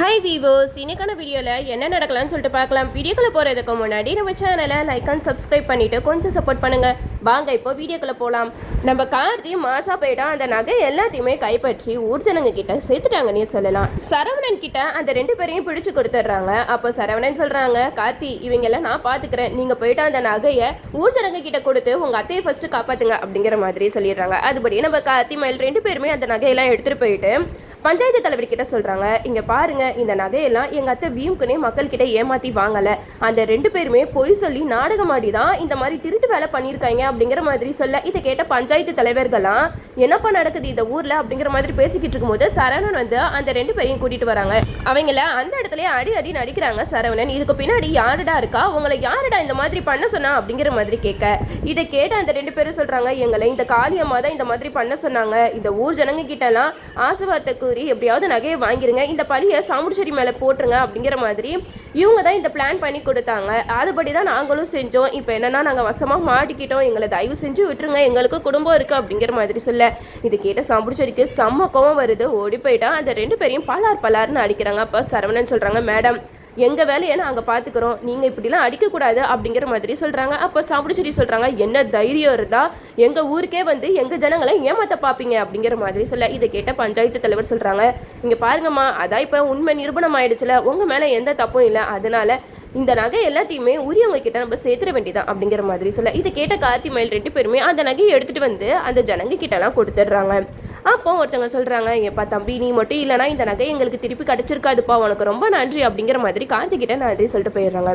Hi வீவோஸ் இன்னைக்கான வீடியோவில் என்ன நடக்கலாம்னு சொல்லிட்டு பார்க்கலாம். வீடியோக்குள்ளே போகிறதுக்கு முன்னாடி நம்ம சேனலை லைக் அண்ட் சப்ஸ்கிரைப் பண்ணிவிட்டு கொஞ்சம் சப்போர்ட் பண்ணுங்கள் வாங்க இப்போ வீடியோக்குள்ளே போகலாம் நம்ம கார்த்தி மாசா போயிட்டா அந்த நகை எல்லாத்தையுமே கைப்பற்றி ஊர் ஜனங்க கிட்ட சேர்த்துட்டாங்கன்னே சொல்லலாம். சரவணன் கிட்ட அந்த ரெண்டு பேரையும் பிடிச்சு கொடுத்துட்றாங்க. அப்போ சரவணன் சொல்கிறாங்க கார்த்தி இவங்கெல்லாம் நான் பார்த்துக்கிறேன் நீங்கள் போயிட்டு அந்த நகையை ஊர் ஜனங்க கிட்ட கொடுத்து உங்கள் அத்தையை ஃபஸ்ட்டு காப்பாற்றுங்க அப்படிங்கிற மாதிரி சொல்லிடுறாங்க. அதுபடி நம்ம கார்த்தி மேல் ரெண்டு பேருமே அந்த நகையெல்லாம் எடுத்துகிட்டு போயிட்டு பஞ்சாயத்து தலைவர் கிட்ட சொல்றாங்க இங்க பாருங்க இந்த நகையெல்லாம் எங்க அத்தை வீம்குனே மக்கள் கிட்ட ஏமாத்தி வாங்கல. அந்த ரெண்டு பேருமே பொய் சொல்லி நாடகமாடி தான் இந்த மாதிரி திருட்டு வேலை பண்ணியிருக்காங்க அப்படிங்கிற மாதிரி சொல்ல இதை கேட்ட பஞ்சாயத்து தலைவர்கள்லாம் என்னப்பா நடக்குது இந்த ஊர்ல? அப்படிங்கிற மாதிரி பேசிக்கிட்டு இருக்கும்போது சரவணன் வந்து அந்த ரெண்டு பேரையும் கூட்டிட்டு வராங்க. அவங்கள அந்த இடத்துல அடி அடி நடிக்கிறாங்க சரவணன். இதுக்கு பின்னாடி யாருடா இருக்கா? உங்களை யாருடா இந்த மாதிரி பண்ண சொன்னா? அப்படிங்கிற மாதிரி கேட்க இதை கேட்ட அந்த ரெண்டு பேரும் சொல்றாங்க எங்களை இந்த காளியம்மா தான் இந்த மாதிரி பண்ண சொன்னாங்க. இந்த ஊர் ஜனங்க கிட்ட எல்லாம் ஆசைவார்த்தை கூறி எப்படியாவது நகையை வாங்கிருங்க. இந்த பழியை சாமுடிச்சேரி மேலே போட்டுருங்க அப்படிங்கிற மாதிரி இவங்க தான் இந்த பிளான் பண்ணி கொடுத்தாங்க. அதுபடி தான் நாங்களும் செஞ்சோம். இப்போ என்னென்னா நாங்கள் வசமாக மாட்டிக்கிட்டோம். எங்களை தயவு செஞ்சு விட்டுருங்க. எங்களுக்கு குடும்பம் இருக்குது அப்படிங்கிற மாதிரி சொல்ல. இது கேட்ட சாம்புடிச்சேரிக்கு செம்ம கோவம் வருது. ஓடி போயிட்டா. அந்த ரெண்டு பேரையும் பலார் பலார்னு அடிக்கிறாங்க. அப்போ சரவணன் சொல்கிறாங்க மேடம் எங்கள் வேலையை நாங்கள் பார்த்துக்குறோம் நீங்கள் இப்படிலாம் அடிக்கக்கூடாது அப்படிங்கிற மாதிரி சொல்கிறாங்க அப்போ சாப்பிடுச்சேரி சொல்கிறாங்க என்ன தைரியம் இருந்தால் எங்கள் ஊருக்கே வந்து எங்கள் ஜனங்களை ஏமாத்த பார்ப்பீங்க அப்படிங்கிற மாதிரி சொல்ல இதை கேட்ட பஞ்சாயத்து தலைவர் சொல்கிறாங்க இங்கே பாருங்கம்மா அதான் இப்போ உண்மை நிரூபணம் ஆயிடுச்சுல உங்கள் மேலே எந்த தப்பும் இல்லை. அதனால இந்த நகை எல்லாத்தையுமே உரியவங்க கிட்ட நம்ம சேர்த்துட வேண்டியதான் அப்படிங்கிற மாதிரி சொல்ல. இதை கேட்ட கார்த்தி மயில் ரெண்டு பேருமே அந்த நகையை எடுத்துட்டு வந்து அந்த ஜனங்க கிட்டலாம் கொடுத்துட்றாங்க. அப்போ ஒருத்தவங்க சொல்றாங்க ஏப்பா தம்பி நீ மட்டும் இல்லைனா இந்த நகை எங்களுக்கு திருப்பி கிடைச்சிருக்காதுப்பா. உனக்கு ரொம்ப நன்றி அப்படிங்கிற மாதிரி கார்த்தி கிட்ட நன்றி சொல்லிட்டு போயிடுறாங்க.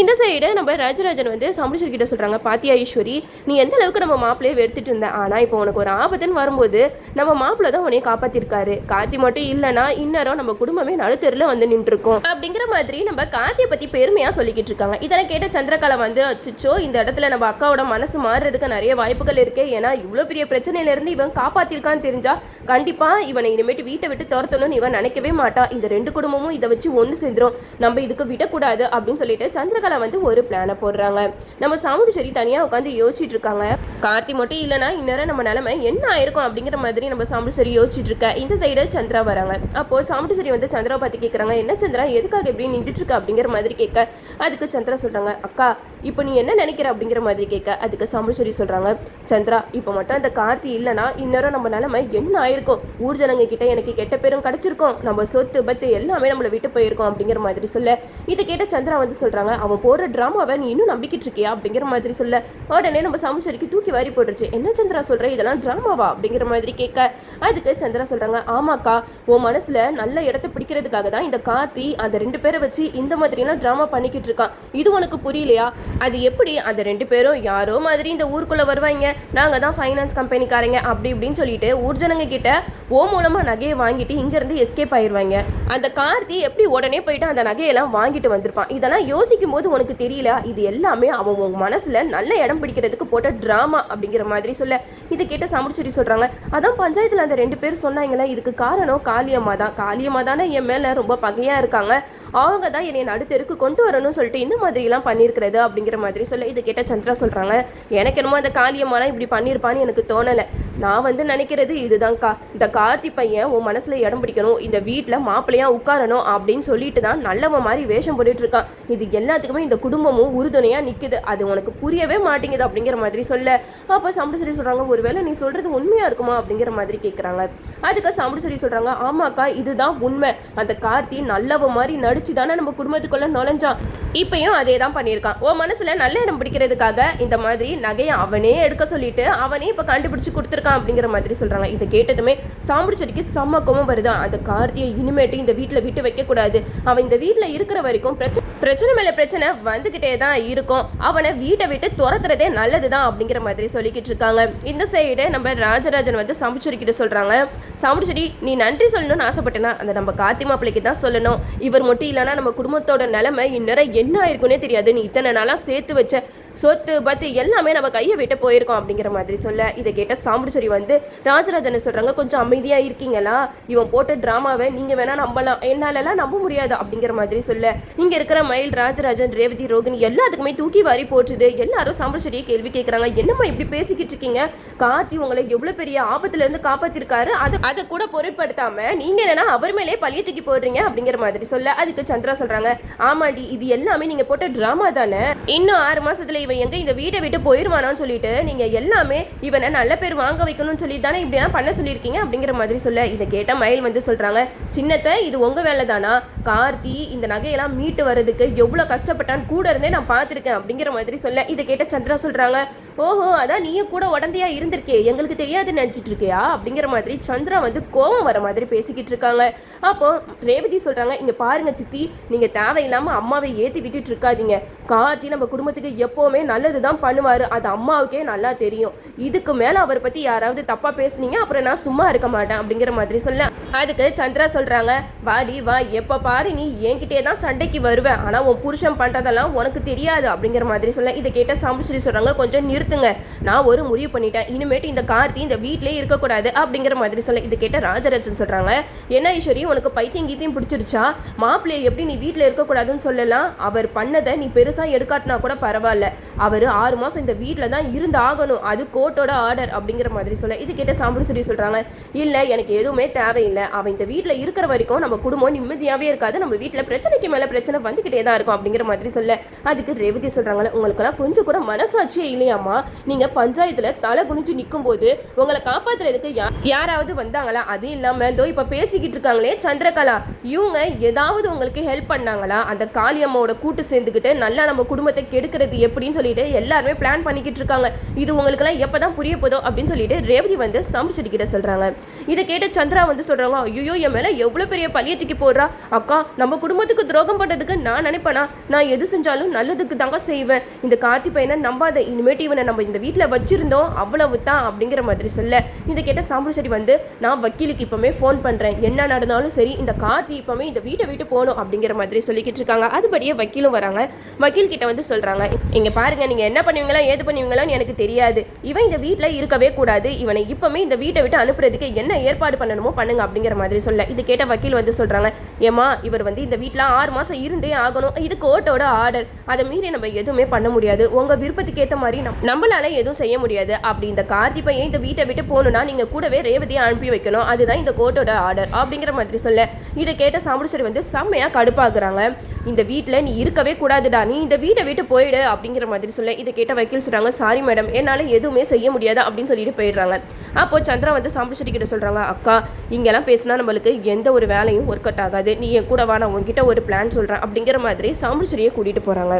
இந்த சைடு நம்ம ராஜராஜன் வந்து சம்பளிச்சர் கிட்ட சொல்றாங்க பாத்தியா ஈஸ்வரி நீ எந்த அளவுக்கு நம்ம மாப்பிள்ளையை வெறுத்துட்டு இருந்த? ஆனா இப்போ உனக்கு ஒரு ஆபத்துன்னு வரும்போது நம்ம மாப்பிள்ளை தான் உன்னைய காப்பாத்திருக்காரு. கார்த்தி மட்டும் இல்லைனா இன்னரும் நம்ம குடும்பமே நடுத்தருல வந்து நின்றுருக்கோம். அப்படிங்கிற மாதிரி நம்ம கார்த்தியை பத்தி பெருமையா சொல்லிக்கிட்டு இருக்காங்க. இதெல்லாம் கேட்ட சந்திரகலா வந்து அச்சுச்சோ இந்த இடத்துல நம்ம அக்காவோட மனசு மாறுறதுக்கு நிறைய வாய்ப்புகள் இருக்கு ஏன்னா இவ்வளோ பெரிய பிரச்சனையில இருந்து இவன் காப்பாத்திருக்கான்னு தெரிஞ்சா கண்டிப்பா இவனை இனிமேட்டு வீட்டை விட்டு துரத்தணும்னு இவன் நினைக்கவே மாட்டான் இந்த ரெண்டு குடும்பமும் இதை வச்சு ஒன்று சேர்ந்துரும். நம்ம இதுக்கு விடக்கூடாது அப்படின்னு சொல்லிட்டு சந்திரகலா வந்து ஒரு பிளானை போடுறாங்க. நம்ம சாமுண்டிச்சேரி தனியா உட்காந்து யோசிச்சுட்டு இருக்காங்க. கார்த்தி மட்டும் இல்லைனா இந்நேரம் நம்ம நிலைமை என்ன ஆயிருக்கும் அப்படிங்கிற மாதிரி நம்ம சாமுண்டிச்சேரி யோசிச்சுட்டு இருக்க. இந்த சைடு சந்திரா வராங்க. அப்போ சாமுண்டிச்சேரி வந்து சந்திரா பார்த்து கேட்குறாங்க என்ன சந்திரா எதுக்காக எப்படி நின்றுட்டு இருக்க அப்படிங்கிற மாதிரி கேட்க அதுக்கு சந்திரா சொல்றாங்க அக்கா இப்போ நீ என்ன நினைக்கிற அப்படிங்கிற மாதிரி கேட்க அதுக்கு சாமுடிச்சேரி சொல்கிறாங்க சந்திரா இப்போ மட்டும் அந்த கார்த்தி இல்லைனா இந்நேரம் நம்ம நிலமை என்ன ஆயிருக்கும்? ஊர் ஜனங்க கிட்ட எனக்கு கெட்ட பேரும் கிடச்சிருக்கோம். நம்ம சொத்து பத்து எல்லாமே நம்மளை விட்டு போயிருக்கோம் அப்படிங்கிற மாதிரி சொல்ல. இதை கேட்ட சந்திரா வந்து சொல்கிறாங்க அவன் போடுற ட்ராமாவை நீ இன்னும் நம்பிக்கிட்டு இருக்கியா? அப்படிங்கிற மாதிரி சொல்ல. உடனே நம்ம சாமுச்சரிக்கு தூக்கி வாரி போட்டுருச்சு. என்ன சந்திரா சொல்கிற இதெல்லாம் ட்ராமாவா? அப்படிங்கிற மாதிரி கேட்க. அதுக்கு சந்திரா சொல்கிறாங்க ஆமாக்கா உன் மனசில் நல்ல இடத்த பிடிக்கிறதுக்காக தான் இந்த கார்த்தி அந்த ரெண்டு பேரை வச்சு இந்த மாதிரிலாம் ட்ராமா பண்ணிக்கிட்டு இருக்கான். இது உனக்கு புரியலையா? அது எப்படி அந்த ரெண்டு பேரும் யாரோ மாதிரி இந்த ஊருக்குள்ள வருவாங்க? நாங்க தான் ஃபைனான்ஸ் கம்பெனிக்காரங்க அப்படி இப்படின்னு சொல்லிட்டு ஊர் ஜனங்க கிட்ட ஓ மூலமா நகையை வாங்கிட்டு இங்க இருந்து எஸ்கேப் ஆயிடுவாங்க அந்த கார்த்தி எப்படி உடனே போயிட்டு அந்த நகையெல்லாம் வாங்கிட்டு வந்திருப்பான்? இதெல்லாம் யோசிக்கும் போது உனக்கு தெரியல? இது எல்லாமே அவன் உன் மனசுல நல்ல இடம் பிடிக்கிறதுக்கு போட்ட டிராமா அப்படிங்கிற மாதிரி சொல்ல. இது கேட்ட சமுடிச்சேரி சொல்றாங்க அதான் பஞ்சாயத்துல அந்த ரெண்டு பேர் சொன்னாங்களே இதுக்கு காரணம் காளியம்மா தான் காளியம்மா தானே என் மேல ரொம்ப பகையா இருக்காங்க. அவங்க தான் என்னை நடுத்தருக்கு கொண்டு வரணும்னு சொல்லிட்டு இந்த மாதிரிலாம் பண்ணியிருக்கிறது அப்படிங்கிற மாதிரி சொல்ல இது கேட்ட சந்திரா சொல்கிறாங்க எனக்கு என்னமோ அந்த காளியம்மாலாம் இப்படி பண்ணியிருப்பான்னு எனக்கு தோணலை. நான் வந்து நினைக்கிறது இதுதான்க்கா. இந்த கார்த்தி பையன் உன் மனசில் இடம் பிடிக்கணும் இந்த வீட்டில் மாப்பிள்ளையாக உட்காரணும் அப்படின்னு சொல்லிட்டு தான் நல்லவன் மாதிரி வேஷம் போட்டுட்டு இருக்கான் இது எல்லாத்துக்குமே இந்த குடும்பமும் உறுதுணையாக நிற்குது அது உனக்கு புரியவே மாட்டேங்குது அப்படிங்கிற மாதிரி சொல்ல. அப்போ சம்புசரி சொல்கிறாங்க ஒருவேளை நீ சொல்கிறது உண்மையாக இருக்குமா? அப்படிங்கிற மாதிரி கேட்குறாங்க அதுக்கு சம்புசரி சொல்கிறாங்க ஆமாக்கா இதுதான் உண்மை. அந்த கார்த்தி நல்லவ மாதிரி நடிச்சு தானே நம்ம குடும்பத்துக்குள்ளே நுழைஞ்சான். இப்பயும் அதே தான் பண்ணியிருக்கான். உன் மனசில் நல்ல இடம் பிடிக்கிறதுக்காக இந்த மாதிரி நகையை அவனே எடுக்க சொல்லிட்டு அவனே இப்போ கண்டுபிடிச்சி கொடுத்துருக்கான். இருக்கான் அப்படிங்கிற மாதிரி சொல்கிறாங்க இதை கேட்டதுமே சாம்பிடு செடிக்கு செம்ம கோபம் வருது. அந்த கார்த்தியை இனிமேட்டு இந்த வீட்டில் விட்டு வைக்கக்கூடாது. அவன் இந்த வீட்டில் இருக்கிற வரைக்கும் பிரச்சனை பிரச்சனை மேலே பிரச்சனை வந்துக்கிட்டே தான் இருக்கும். அவனை வீட்டை விட்டு துரத்துறதே நல்லது தான் அப்படிங்கிற மாதிரி சொல்லிக்கிட்டு இருக்காங்க. இந்த சைடு நம்ம ராஜராஜன் வந்து சாம்பிச்சேரி சொல்கிறாங்க சொல்றாங்க. நீ நன்றி சொல்லணும்னு ஆசைப்பட்டேனா அந்த நம்ம கார்த்தி மாப்பிள்ளைக்கு தான் சொல்லணும். இவர் மட்டும் இல்லைனா நம்ம குடும்பத்தோட நிலைமை இந்நேரம் என்ன ஆயிருக்குன்னே தெரியாது. நீ இத்தனை நாளாக சேர்த்து வச்ச சொத்து பத்து எல்லாமே நம்ம கையை விட்டு போயிருக்கோம் அப்படிங்கிற மாதிரி சொல்ல இதை கேட்ட சாமுடிச்சேரி வந்து ராஜராஜனை சொல்றாங்க கொஞ்சம் அமைதியா இருக்கீங்களா? இவன் போட்ட டிராமாவை நீங்க வேணா நம்பலாம். என்னாலலாம் நம்ப முடியாது அப்படிங்கிற மாதிரி சொல்ல இங்க இருக்கிற மயில் ராஜராஜன் ரேவதி ரோகிணி எல்லாத்துக்குமே தூக்கி வாரி போட்டுது. எல்லாரும் சாமுடிச்சேரியை கேள்வி கேட்கறாங்க என்னம்மா இப்படி பேசிக்கிட்டு இருக்கீங்க? கார்த்தி உங்களை எவ்வளவு பெரிய ஆபத்துல இருந்து காப்பாத்திருக்காரு. அது அதை கூட பொருட்படுத்தாம நீங்க என்னன்னா அவர் மேலே பழிய தூக்கி போடுறீங்க அப்படிங்கிற மாதிரி சொல்ல அதுக்கு சந்திரா சொல்றாங்க ஆமாடி இது எல்லாமே நீங்க போட்ட டிராமா தானே? இன்னும் ஆறு மாசத்துல இவன் எங்க இந்த வீட்டை விட்டு போயிருவானான்னு சொல்லிட்டு நீங்க எல்லாமே இவனை நல்ல பேர் வாங்க வைக்கணும்னு சொல்லி தானே இப்படிலாம் பண்ண சொல்லியிருக்கீங்க அப்படிங்கிற மாதிரி சொல்ல இதை கேட்ட மயில் வந்து சொல்றாங்க சின்னத்தை இது உங்க வேலை தானா கார்த்தி இந்த நகையெல்லாம் மீட்டு வர்றதுக்கு எவ்வளவு கஷ்டப்பட்டான்னு கூட இருந்தே நான் பார்த்துருக்கேன் அப்படிங்கிற மாதிரி சொல்ல இதை கேட்ட சந்திரா சொல்றாங்க ஓஹோ அதான் நீயும் கூட உடந்தையா இருந்திருக்கே. எங்களுக்கு தெரியாது நினைச்சிட்டு இருக்கியா? அப்படிங்கிற மாதிரி சந்திரா வந்து கோவம் வர மாதிரி பேசிக்கிட்டு இருக்காங்க. அப்போ ரேவதி சொல்றாங்க இங்க பாருங்க சித்தி நீங்க தேவையில்லாம அம்மாவை ஏத்தி விட்டுட்டு இருக்காதீங்க. கார்த்தி நம்ம குடும்பத்துக்கு எப்பவுமே நல்லது தான் பண்ணுவாரு. அது அம்மாவுக்கே நல்லா தெரியும். இதுக்கு மேல அவரை பத்தி யாராவது தப்பா பேசுனீங்க அப்புறம் நான் சும்மா இருக்க மாட்டேன் அப்படிங்கிற மாதிரி சொல்ல அதுக்கு சந்திரா சொல்றாங்க வாடி வா எப்ப பாரு நீ என்கிட்டே தான் சண்டைக்கு வருவேன் ஆனா உன் புருஷன் பண்றதெல்லாம் உனக்கு தெரியாது அப்படிங்கிற மாதிரி சொல்ல இதை கேட்ட சாம்புஸ்ரீ சொல்றாங்க கொஞ்சம் நிறு நிறுத்துங்க. நான் ஒரு முடிவு பண்ணிட்டேன். இனிமேட்டு இந்த கார்த்தி இந்த வீட்டிலே இருக்கக்கூடாது அப்படிங்கிற மாதிரி சொல்ல இது கேட்ட ராஜராஜன் சொல்கிறாங்க என்ன ஈஸ்வரி உனக்கு பைத்தியம் கீத்தியம் பிடிச்சிருச்சா? மாப்பிள்ளையை எப்படி நீ வீட்டில் இருக்கக்கூடாதுன்னு சொல்லலாம். அவர் பண்ணதை நீ பெருசாக எடுக்காட்டினா கூட பரவாயில்ல. அவர் ஆறு மாதம் இந்த வீட்டில் தான் இருந்து ஆகணும் அது கோர்ட்டோட ஆர்டர் அப்படிங்கிற மாதிரி சொல்ல இது கேட்ட சாம்பலும் சொல்லி சொல்கிறாங்க இல்லை எனக்கு எதுவுமே தேவையில்லை. அவன் இந்த வீட்டில் இருக்கிற வரைக்கும் நம்ம குடும்பம் நிம்மதியாகவே இருக்காது. நம்ம வீட்டில் பிரச்சனைக்கு மேலே பிரச்சனை வந்துக்கிட்டே தான் இருக்கும் அப்படிங்கிற மாதிரி சொல்ல. அதுக்கு ரேவதி சொல்கிறாங்களே உங்களுக்கெல்லாம் கொஞ்சம் கூட மனசாட்சியே இல்லையாம்மா? நீங்க பஞ்சாயத்துல தலை குனிஞ்சு நிற்கும் போது உங்களை காப்பாத்துறதுக்கு யா- யாராவது வந்தாங்களா? அது இல்லாம இதோ இப்ப பேசிக்கிட்டு இருக்காங்களே சந்திரகலா இவங்க ஏதாவது உங்களுக்கு ஹெல்ப் பண்ணாங்களா? அந்த காளியம்மாவோட கூட்டு சேர்ந்துக்கிட்டு நல்லா நம்ம குடும்பத்தை கெடுக்கிறது எப்படின்னு சொல்லிட்டு எல்லாருமே பிளான் பண்ணிக்கிட்டு இருக்காங்க. இது உங்களுக்கெல்லாம் எப்பதான் புரிய போதோ அப்படின்னு சொல்லிட்டு ரேவதி வந்து சம்பிச்சடி கிட்ட சொல்றாங்க. இதை கேட்ட சந்திரா வந்து சொல்றாங்க ஐயோ என் மேல எவ்வளவு பெரிய பழிய தூக்கி போடுறா? அக்கா நம்ம குடும்பத்துக்கு துரோகம் பண்றதுக்கு நான் நினைப்பேனா? நான் எது செஞ்சாலும் நல்லதுக்கு தாங்க செய்வேன். இந்த கார்த்தி பையனை நம்பாத இனிமேட்டு இவனை நம்ம இந்த வீட்டில் வச்சுருந்தோம் அவ்வளவு தான் அப்படிங்கிற மாதிரி சொல்ல. இதை கேட்ட செடி வந்து நான் வக்கீலுக்கு இப்பவுமே ஃபோன் பண்ணுறேன் என்ன நடந்தாலும் சரி இந்த கார்த்தி இப்பவுமே இந்த வீட்டை விட்டு போகணும் அப்படிங்கிற மாதிரி சொல்லிக்கிட்டு இருக்காங்க. அதுபடியே வக்கீலும் வராங்க. வக்கீல் கிட்ட வந்து சொல்கிறாங்க இங்கே பாருங்க நீங்கள் என்ன பண்ணுவீங்களா ஏது பண்ணுவீங்களான்னு எனக்கு தெரியாது. இவன் இந்த வீட்டில் இருக்கவே கூடாது. இவனை இப்பவுமே இந்த வீட்டை விட்டு அனுப்புறதுக்கு என்ன ஏற்பாடு பண்ணணுமோ பண்ணுங்க அப்படிங்கிற மாதிரி சொல்ல. இது கேட்ட வக்கீல் வந்து சொல்கிறாங்க ஏமா இவர் வந்து இந்த வீட்டில் ஆறு மாதம் இருந்தே ஆகணும். இது கோர்ட்டோட ஆர்டர் அதை மீறி நம்ம எதுவுமே பண்ண முடியாது. உங்கள் விருப்பத்துக்கு ஏற்ற மாதிரி நம்- நம்மளால எதுவும் செய்ய முடியாது அப்படி இந்த கார்த்தி பையன் இந்த வீட்டை விட்டு போகணும்னா நீங்கள் கூடவே ரேவதியை அனுப்பி வைக்கணும். அதுதான் இந்த கோர்ட்டோட ஆர்டர் அப்படிங்கிற மாதிரி சொல்ல. இதை கேட்ட சாமுடிச்சர் வந்து செம்மையாக கடுப்பாக்குறாங்க. இந்த வீட்டில் நீ இருக்கவே கூடாதுடா. நீ இந்த வீட்டை விட்டு போயிடு அப்படிங்கிற மாதிரி சொல்ல. இதை கேட்ட வக்கீல் சொல்கிறாங்க சாரி மேடம் என்னால் எதுவுமே செய்ய முடியாது அப்படின்னு சொல்லிட்டு போயிடுறாங்க. அப்போ சந்திரா வந்து சாம்பிச்செடி கிட்ட சொல்கிறாங்க அக்கா இங்கெல்லாம் பேசினா நம்மளுக்கு எந்த ஒரு வேலையும் ஒர்க் அவுட் ஆகாது. நீ என் கூட வா நான் உங்ககிட்ட ஒரு பிளான் சொல்கிறேன் அப்படிங்கிற மாதிரி சாம்பிச்செடியை கூட்டிகிட்டு போகிறாங்க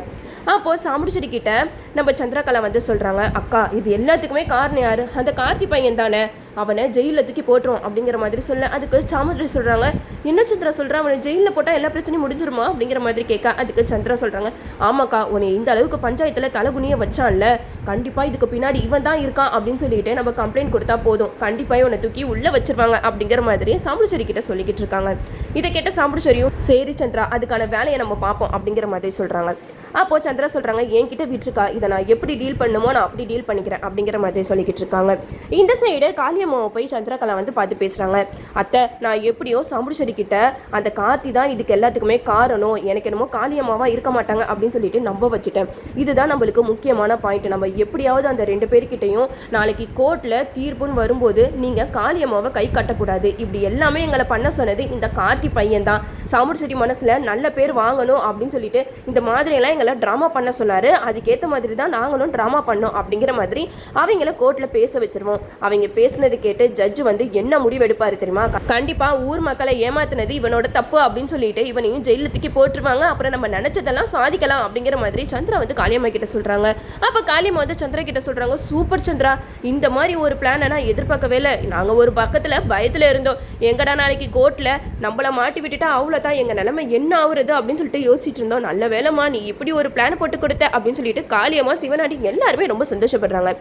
அப்போ சாமுடிச்சேரி கிட்ட நம்ம சந்திரகலா வந்து சொல்கிறாங்க அக்கா இது எல்லாத்துக்குமே காரணம் யார்? அந்த கார்த்தி பையன் தானே? அவனை ஜெயிலில் தூக்கி போட்டுரும் அப்படிங்கிற மாதிரி சொல்ல அதுக்கு சாமுதிரி சொல்றாங்க. என்ன சந்திரா சொல்ற அவனை ஜெயிலில் போட்டால் எல்லா பிரச்சனையும் முடிஞ்சிருமா? அப்படிங்கிற மாதிரி கேட்க அதுக்கு சந்திரா சொல்றாங்க. ஆமாக்கா உன்னை இந்த அளவுக்கு பஞ்சாயத்தில் தலகுனியை வச்சான்ல. கண்டிப்பாக இதுக்கு பின்னாடி இவன் தான் இருக்கான் அப்படின்னு சொல்லிட்டு நம்ம கம்ப்ளைண்ட் கொடுத்தா போதும். கண்டிப்பாக உன்னை தூக்கி உள்ள வச்சிருவாங்க அப்படிங்கிற மாதிரி சாம்புச்சேரி கிட்ட சொல்லிக்கிட்டு இருக்காங்க. இதை கேட்ட சாம்புச்சேரியும் சரி சந்திரா அதுக்கான வேலையை நம்ம பார்ப்போம் அப்படிங்கிற மாதிரி சொல்றாங்க. அப்போ சந்திரா சொல்றாங்க என்கிட்ட விட்டுருக்கா. இதை நான் எப்படி டீல் பண்ணுமோ நான் அப்படி டீல் பண்ணிக்கிறேன் அப்படிங்கிற மாதிரி சொல்லிக்கிட்டு இருக்காங்க. இந்த சைடு காளியம்மாவை போய் சந்திரகலா வந்து பார்த்து பேசுறாங்க. அத்தை நான் எப்படியோ சாம்புச்சேரி கிட்ட அந்த கார்த்தி தான் இதுக்கு எல்லாத்துக்குமே காரணம். எனக்கு என்னமோ காளியம்மாவாக இருக்க மாட்டாங்க அப்படின்னு சொல்லிட்டு நம்ப வச்சுட்டேன். இதுதான் நம்மளுக்கு முக்கியமான பாயிண்ட் நம்ம எப்படியாவது அந்த ரெண்டு பேர்கிட்டையும் நாளைக்கு கோர்ட்டில் தீர்ப்புன்னு வரும்போது நீங்க காளியம்மாவை கை கட்டக்கூடாது. இப்படி எல்லாமே எங்களை பண்ண சொன்னது இந்த கார்த்தி பையன் தான். சாமுடிச்செடி மனசுல நல்ல பேர் வாங்கணும் அப்படின்னு சொல்லிட்டு இந்த மாதிரியெல்லாம் எங்களை ட்ராமா பண்ண சொன்னார். அதுக்கேற்ற மாதிரி தான் நாங்களும் ட்ராமா பண்ணோம் அப்படிங்கிற மாதிரி அவங்கள கோர்ட்டில் பேச வச்சிருவோம். அவங்க பேசினது கேட்டு ஜட்ஜ் வந்து என்ன முடிவு எடுப்பாரு தெரியுமா? கண்டிப்பா ஊர் மக்களை ஏமாத்தினது இவனோட தப்பு அப்படின்னு சொல்லிட்டு இவனையும் ஜெயில தூக்கி போட்டுருவாங்க. அப்புறம் நம்ம நினைச்சதெல்லாம் சாதிக்கலாம் அப்படிங்கிற மாதிரி சந்திரா வந்து காளியம்மா கிட்ட சொல்றாங்க. அப்ப காளியம்மா வந்து சந்திரா கிட்ட சொல்றாங்க சூப்பர் சந்திரா இந்த மாதிரி ஒரு பிளானை நான் எதிர்பார்க்கவே இல்லை. நாங்க ஒரு பக்கத்துல பயத்துல இருந்தோம். எங்கடா நாளைக்கு கோர்ட்ல நம்மள மாட்டி விட்டுட்டா அவ்வளோதான் எங்க நிலைமை என்ன ஆகுறது அப்படின்னு சொல்லிட்டு யோசிச்சுட்டு இருந்தோம். நல்ல வேலைமா நீ இப்படி ஒரு பிளான் போட்டு கொடுத்த. அப்படின்னு சொல்லிட்டு காளியம்மா சிவனாடி எல்லாருமே ரொம்ப சந்தோஷப்படுறாங்க.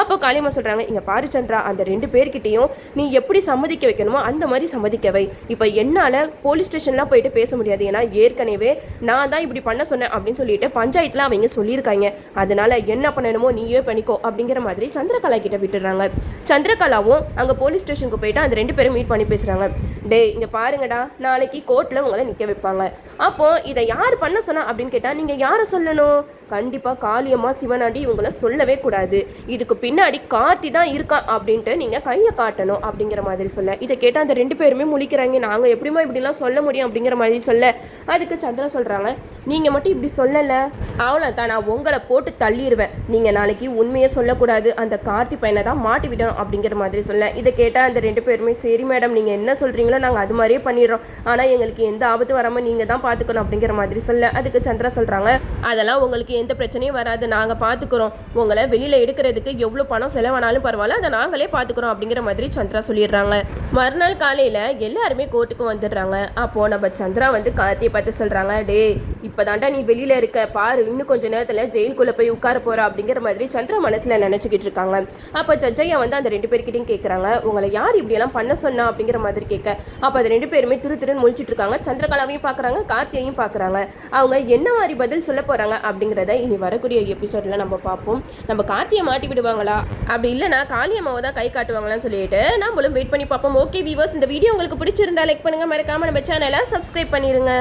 அப்போ காளியம்மா சொல்றாங்க இங்க பாரு சந்திரா அந்த ரெண்டு பேர்கிட்டையும் நீ எப்படி சம்மதிக்க வைக்கணுமோ அந்த மாதிரி சம்மதிக்கவை இப்போ என்னால் போலீஸ் ஸ்டேஷன்லாம் போயிட்டு பேச முடியாது. ஏன்னா ஏற்கனவே நான் தான் இப்படி பண்ண சொன்னேன் அப்படின்னு சொல்லிட்டு பஞ்சாயத்தில் அவங்க சொல்லியிருக்காங்க. அதனால என்ன பண்ணணுமோ நீயே பண்ணிக்கோ அப்படிங்கிற மாதிரி சந்திரகலா கிட்ட விட்டுடுறாங்க. சந்திரகலாவும் அங்கே போலீஸ் ஸ்டேஷனுக்கு போயிட்டு அந்த ரெண்டு பேரும் மீட் பண்ணி பேசுகிறாங்க டேய் இங்கே பாருங்கடா நாளைக்கு கோர்ட்டில் உங்களை நிற்க வைப்பாங்க. அப்போ இதை யார் பண்ண சொன்னா அப்படின்னு கேட்டால் நீங்கள் யாரை சொல்லணும்? கண்டிப்பாக காளியம்மா சிவனாண்டி இவங்கள சொல்லவே கூடாது. இதுக்கு பின்னாடி கார்த்தி தான் இருக்கான் அப்படின்ட்டு நீங்கள் கையை காட்டணும் அப்படிங்கிற மாதிரி சொல்ல. இதை கேட்டால் அந்த ரெண்டு பேருமே முழிக்கிறாங்க. நாங்கள் எப்படிமா இப்படிலாம் சொல்ல முடியும் அப்படிங்கிற மாதிரி சொல்ல. அதுக்கு சந்திரா சொல்கிறாங்க நீங்கள் மட்டும் இப்படி சொல்லலை. அவ்வளோதான் நான் உங்களை போட்டு தள்ளிடுவேன் நீங்கள் நாளைக்கு உண்மையை சொல்லக்கூடாது. அந்த கார்த்தி பையனை தான் மாட்டி விடணும் அப்படிங்கிற மாதிரி சொல்ல. இதை கேட்டால் அந்த ரெண்டு பேருமே சரி மேடம் நீங்கள் என்ன சொல்கிறீங்களோ நாங்கள் அது மாதிரியே பண்ணிடுறோம். ஆனால் எங்களுக்கு எந்த ஆபத்து வராமல் நீங்கள் தான் பார்த்துக்கணும் அப்படிங்கிற மாதிரி சொல்ல. அதுக்கு சந்திரா சொல்கிறாங்க அதெல்லாம் உங்களுக்கு எந்த பிரச்சனையும் வராது. நாங்கள் பார்த்துக்குறோம் உங்களை வெளியில் எடுக்கிறதுக்கு எவ்வளோ பணம் செலவானாலும் பரவாயில்ல. அதை நாங்களே பார்த்துக்குறோம் அப்படிங்கிற மாதிரி சந்திரா சொல்லிடுறாங்க. மறுநாள் காலையில் எல்லாருமே கோர்ட்டுக்கு வந்துடுறாங்க. அப்போது நம்ம சந்திரா வந்து கார்த்தியை பார்த்து சொல்கிறாங்க டே இப்போதாண்டா நீ வெளியில் இருக்க. பாரு இன்னும் கொஞ்சம் நேரத்தில் ஜெயிலுக்குள்ளே போய் உட்கார போகிற அப்படிங்கிற மாதிரி சந்திரா மனசில் நினச்சிக்கிட்டு இருக்காங்க. அப்போ ஜட்ஜையா வந்து அந்த ரெண்டு பேர்கிட்டையும் கேட்குறாங்க உங்களை யார் இப்படியெல்லாம் பண்ண சொன்னா? அப்படிங்கிற மாதிரி கேட்க. அப்போ அது ரெண்டு பேருமே திரு திருன்னு முழிச்சிட்டு இருக்காங்க. சந்திரகலாவையும் பார்க்குறாங்க கார்த்தியையும் பார்க்குறாங்க அவங்க என்ன மாதிரி பதில் சொல்ல போகிறாங்க அப்படிங்கிறத இனி வரக்கூடிய எபிசோடில் நம்ம பார்ப்போம். நம்ம கார்த்தியை மாட்டி விடுவாங்களா? அப்படி இல்லைனா காளியம்மாவை தான் கை காட்டுவாங்களான்னு சொல்லிட்டு நம்மளும் வெயிட் பண்ணி பார்ப்போம். ஓகே வீவர்ஸ் இந்த வீடியோ உங்களுக்கு பிடிச்சிருந்தா லைக் பண்ணுங்கள் மறக்காமல் நம்ம சேனலை சப்ஸ்கிரைப் பண்ணிடுங்க